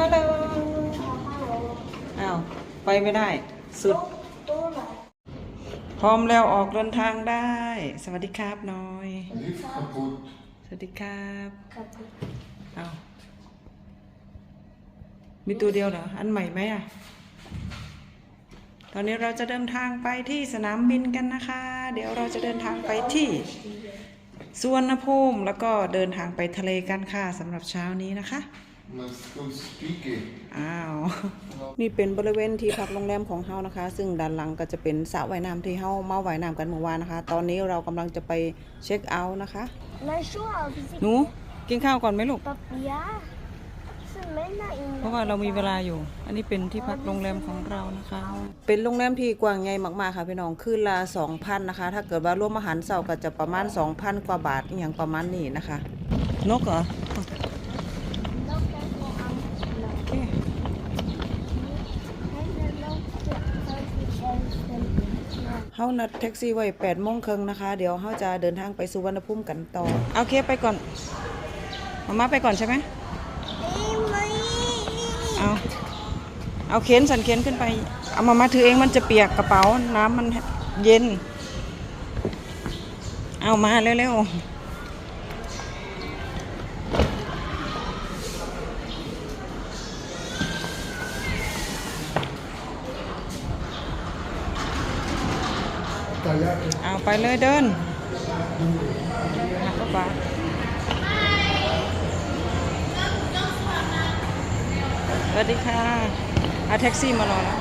ฮัลโหลอ้าวไปไม่ได้ สุด พร้อมแล้วออกเดินทางได้ สวัสดีครับน้อย Lift kapot. สวัสดีครับเอามีตัวเดียวเหรอ อันใหม่ไหมอะ ตอนนี้เราจะเดินทางไปที่สนามบินกันนะคะ เดี๋ยวเราจะเดินทางไปที่สุวรรณภูมิแล้วก็เดินทางไปทะเลกันค่ะสำหรับเช้านี้นะคะ Let's go speaking. อ้าว นี่เป็นบริเวณที่พักโรงแรมของเฮานะคะ ซึ่งด้านหลังก็จะเป็นสระว่ายน้ำที่เฮามาว่ายน้ำกันเมื่อวานนะคะ ตอนนี้เรากำลังจะไปเช็คเอาท์นะคะ Maar zo als ik หนูกินข้าวก่อนไหมลูก ja, ze mijnen in เพราะว่าเรามีเวลาอยู่ อันนี้เป็นที่พักโรงแรมของเรานะคะ เป็นโรงแรมที่กว้างใหญ่มากๆค่ะพี่น้องคืนละ2,000นะคะ ถ้าเกิดว่ารวมอาหารเช้าก็จะประมาณ2,000กว่าบาทอหย่างประมาณนี้นะคะ นกเหรอ dat kijk wel aan. โอเค เฮานัดแท็กซี่ไว้8โมงครึ่งนะคะ เดี๋ยวเฮาจะเดินทางไปสุวรรณภูมิกันต่อโอเคไปก่อนมามาไปก่อนใช่ไหมเอาเอาเข็นสันเข็นขึ้นไป เอามามาถือเองมันจะเปียกกระเป๋า น้ำมันเย็น เอามาเร็วๆ เอาไปเลยเดินหักเข้าไปสวัสดีค่ะเอาแท็กซี่มารอแล้ว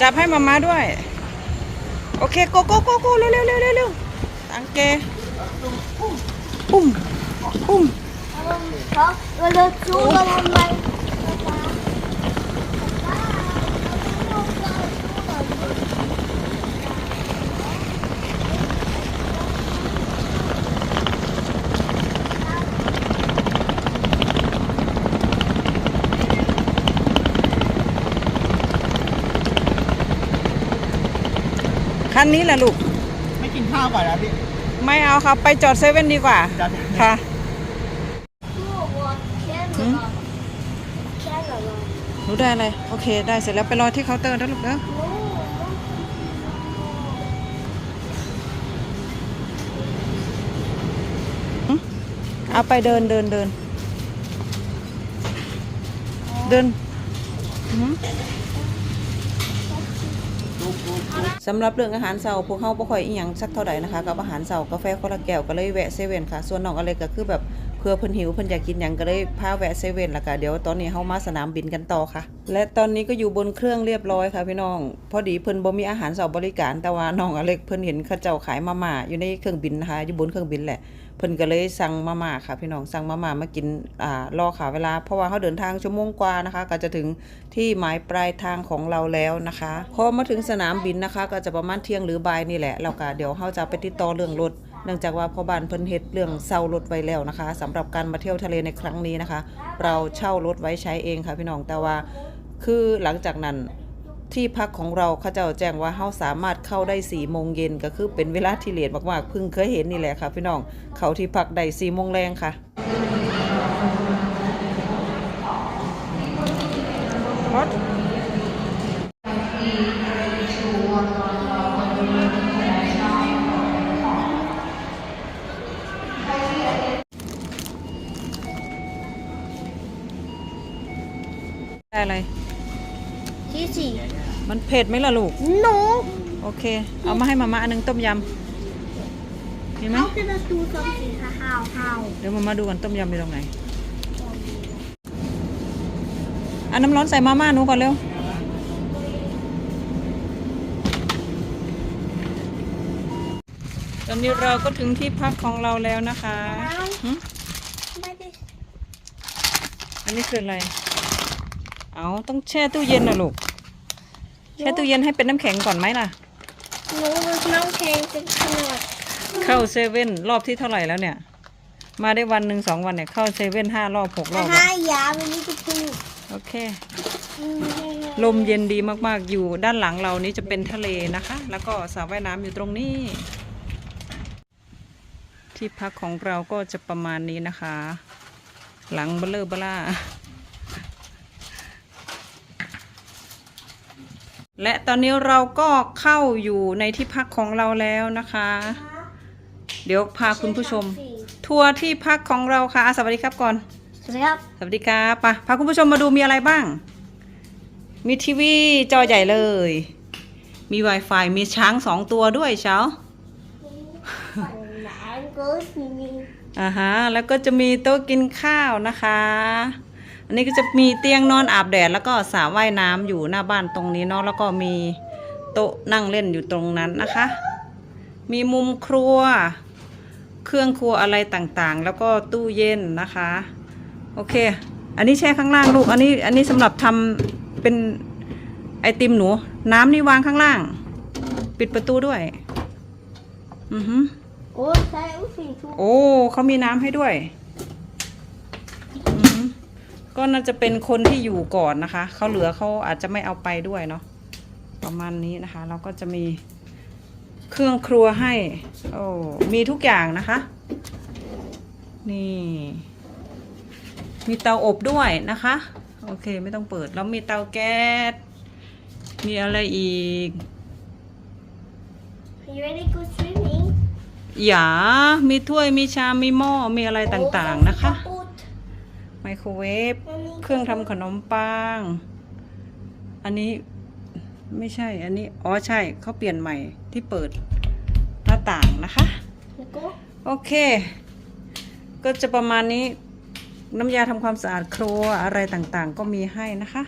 จับให้มามาด้วย โอเคโกโก้โกโก้เร็วเร็วเร็วเร็วเร็วตังเกปุ้มปุ้ม We gaan zo dan mijn คันนี้แหละลูก ไม่กินข้าวก่อนนะพี่ ไม่เอาครับ ไปจอดเซเว่นดีกว่าจอดค่ะ นูได้อะไร โอเค ได้เสร็จแล้วไปรอที่เคาน์เตอร์นะลูกเด้อหึเอาไปเดินเดินเดิน เดินสำหรับเรื่องอาหารเช้าพวกเขาบ่ค่อยอีหยังสักเท่าใดนะคะ กับอาหารเช้ากาแฟคนละแก้วก็เลยแวะเซเว่นค่ะ ส่วนน้องอเล็กก็คือแบบ เพื่อเพิ่นหิวเพิ่นอยากกินหยังก็เลยพาแวะเซเว่นแล้วก็เดี๋ยวตอนนี้เฮามาสนามบินกันต่อค่ะ และตอนนี้ก็อยู่บนเครื่องเรียบร้อยค่ะพี่น้อง พอดีเพิ่นบ่มีอาหารเช้าบริการแต่ว่าน้องอเล็กเพิ่นเห็นเขาเจ้าขายมาม่าอยู่ในเครื่องบินนะคะอยู่บนเครื่องบินแหละเพิ่นก็เลยสั่งมาม่าค่ะพี่น้องสั่งมาม่ามากินอ่ารอค่ะเวลา เพราะว่าเขาเดินทางชั่วโมงกว่านะคะ ก็จะถึงที่หมายปลายทางของเราแล้วนะคะพอมาถึงสนามบินนะคะ ก็จะประมาณเที่ยงหรือบ่ายนี่แหละแล้วก็เดี๋ยวเขาจะไปติดต่อเรื่องรถ นื่องจากว่าพ่อบ้านเพิ่นเฮ็ดเรื่องเช่ารถไว้แล้วนะคะสำหรับการมาเที่ยวทะเลในครั้งนี้นะคะ เราเช่ารถไว้ใช้เองค่ะพี่น้องแต่ว่าคือหลังจากนั้นที่พักของเราเขาเจ้าแจ้งว่าเฮาสามารถเข้าได้4ี่โมงเย็นก็คือเป็นเวลาที่เลทมากๆเพิ่งเคยเห็นนี่แหละค่ะพี่น้องเขาที่พักได้4ี่โมงแรงค่ะรถ ผ็ดไหมล่ะลูก No. โอเค เอามาให้มาม่าอันหนึงต้มยำมีไหม How can I do something? How? How? เดี๋ยวมามาดูกันต้มยำอยู่ตรงไหนอันน้ำร้อนใส่มาม่าหนูก่อนเร็ว ตอนนี้เราก็ถึงที่พักของเราแล้วนะคะหึ What is อันนี้คืออะไร เอาต้องแช่ตู้เย็นนะลูก แช่ตู้เย็นให้เป็นน้ำแข็งก่อนไหมล่ะ No, there's no cake. It's not. เข้าเซเว่นรอบที่เท่าไหร่แล้วเนี่ย มาได้วันหนึ่งสองวันเนี่ยเข้าเซเว่นห้ารอบหกรอบแล้ว Hi, yeah, we need to poop. โอเคลมเย็นดีมากๆ อยู่ด้านหลังเรานี้จะเป็นทะเลนะคะ แล้วก็สระว่ายน้ำอยู่ตรงนี้ ที่พักของเราก็จะประมาณนี้นะคะ หลังเบลเลอร์เบล่า และตอนนี้เราก็เข้าอยู่ในที่พักของเราแล้วนะคะ เดี๋ยวพาคุณผู้ชม ทัวร์ที่พักของเราค่ะอะสวัสดีครับก่อน สวัสดีครับ สวัสดีครับไปะพาคุณผู้ชมมาดูมีอะไรบ้าง มีทีวีจอใหญ่เลย มี Wi-Fi มีช้างสองตัวด้วยเช้า ฝั่งนั้นก็มี อ่าฮะ แล้วก็จะมีโต๊ะกินข้าวนะคะ อันนี้ก็จะมีเตียงนอนอาบแดดแล้วก็สระว่ายน้ำอยู่หน้าบ้านตรงนี้เนาะแล้วก็มีโต๊ะนั่งเล่นอยู่ตรงนั้นนะคะ มีมุมครัว เครื่องครัวอะไรต่างๆ แล้วก็ตู้เย็นนะคะ โอเค อันนี้แช่ข้างล่างลูกอันนี้อันนี้สำหรับทำเป็นไอติมหนู น้ำนี่วางข้างล่าง ปิดประตูด้วย อือฮึโอ้ใช่อุ้ยสีชูโอ้เขามีน้ำให้ด้วยอืม ก็น่าจะเป็นคนที่อยู่ก่อนนะคะ เขาเหลือเขาอาจจะไม่เอาไปด้วยเนาะประมาณนี้นะคะ เราก็จะมีเครื่องครัวให้ โอ้มีทุกอย่างนะคะ นี่ มีเตาอบด้วยนะคะ โอเคไม่ต้องเปิด แล้วมีเตาแก๊สมีอะไรอีก You ready to go swimming อย่ามีถ้วยมีชามมีหม้อมีอะไรต่างๆนะคะ ไมโครเวฟเครื่องทำขนมปัง อันนี้ไม่ใช่อันนี้ อ๋อใช่เขาเปลี่ยนใหม่ที่เปิดหน้าต่างนะคะแล้วก็โอเค ก็จะประมาณนี้น้ำยาทำความสะอาดครัวอะไรต่างๆ ก็มีให้นะคะ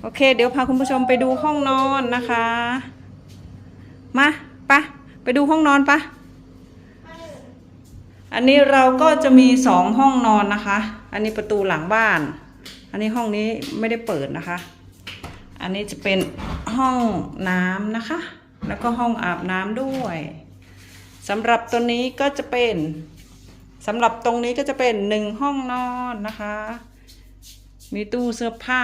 โอเค เดี๋ยวพาคุณผู้ชมไปดูห้องนอนนะคะ มาปะไปดูห้องนอนปะอันนี้เราก็จะมีสองห้องนอนนะคะ อันนี้ประตูหลังบ้าน อันนี้ห้องนี้ไม่ได้เปิดนะคะ อันนี้จะเป็นห้องน้ำนะคะ แล้วก็ห้องอาบน้ำด้วยสำหรับตัวนี้ก็จะเป็นสำหรับตรงนี้ก็จะเป็นหนึ่งห้องนอนนะคะ มีตู้เสื้อผ้า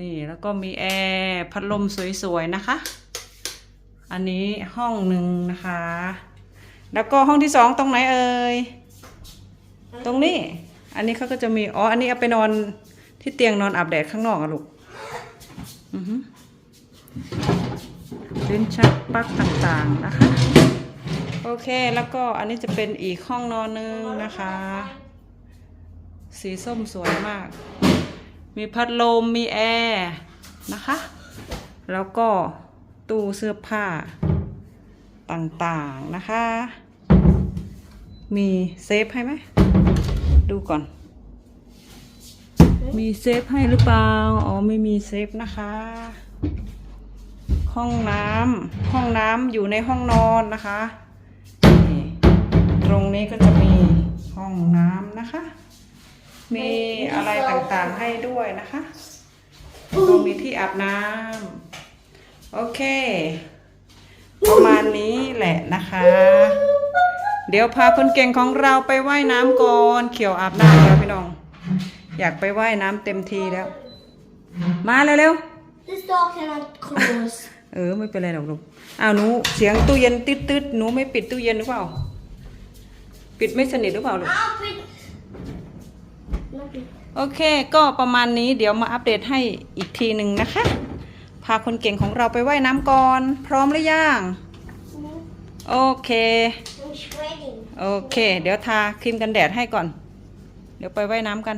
นี่แล้วก็มีแอร์พัดลมสวยๆนะคะ อันนี้ห้องหนึ่งนะคะ แล้วก็ห้องที่สองตรงไหนเอ่ย ตรงนี้ อันนี้เขาก็จะมี อ๋อ อันนี้เอาไปนอนที่เตียงนอนอาบแดดข้างนอกอะลูก อือฮึลิ้นชักปลั๊กต่างๆนะคะ โอเค แล้วก็อันนี้จะเป็นอีกห้องนอนหนึงนะคะ สีส้มสวยมาก มีพัดลม มีแอร์นะคะ แล้วก็ตู้เสื้อผ้าต่างๆนะคะ มีเซฟให้ไหม ดูก่อน มีเซฟให้หรือเปล่า อ๋อไม่มีเซฟนะคะ ห้องน้ำห้องน้ำอยู่ในห้องนอนนะคะนี่ตรงนี้ก็จะมีห้องน้ำนะคะ มีอะไรต่างๆให้ด้วยนะคะก็มีที่อาบน้ำโอเค ประมาณนี้แหละนะคะ เดี๋ยวพาคนเก่งของเราไปว่ายน้ำก่อน เขียวอาบน้ำแล้วพี่น้อง อยากไปว่ายน้ำเต็มทีแล้ว มาเร็ว This door cannot close ๆ เออไม่เป็นไรหรอกลูกอ้าวหนูเสียงตู้เย็นติดๆหนูไม่ปิดตู้เย็นหรือเปล่า ปิดไม่สนิทหรือเปล่าลูกเอาปิดไม่ปิดโอเค ก็ประมาณนี้เดี๋ยวมาอัปเดตให้อีกทีหนึ่งนะคะ พาคนเก่งของเราไปว่ายน้ำก่อน พร้อมหรือยัง โอเค I'm shredding โอเค เดี๋ยวทาครีมกันแดดให้ก่อน เดี๋ยวไปว่ายน้ำกัน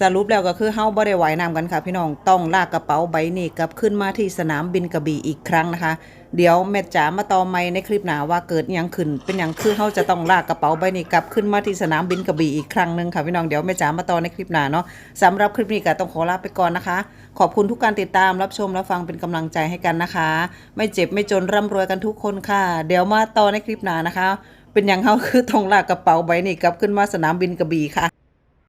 สรุปแล้วก็คือเฮาบ่ได้ว่ายน้ำกันค่ะ พี่น้องต้องลากกระเป๋าใบนี้กลับขึ้นมาที่สนามบินกระบี่อีกครั้งนะคะ เดี๋ยวแม่จ๋ามาต่อไม่ในคลิปหน้าว่าเกิดอิหยังขึ้น เป็นอย่างคือเฮาจะต้องลากกระเป๋าใบนี้กลับขึ้นมาที่สนามบินกระบี่อีกครั้งหนึ่งค่ะพี่น้องเดี๋ยวแม่จ๋ามาต่อในคลิปหน้าเนาะสำหรับคลิปนี้ก็ต้องขอลาไปก่อนนะคะ ขอบคุณทุกการติดตามรับชมรับฟังเป็นกำลังใจให้กันนะคะ ไม่เจ็บไม่จนร่ำรวยกันทุกคนค่ะ เดี๋ยวมาต่อในคลิปหน้านะคะ เป็นอย่างเฮาคือทองลากกระเป๋าใบนี้กลับขึ้นมาสนามบินกระบี่ค่ะ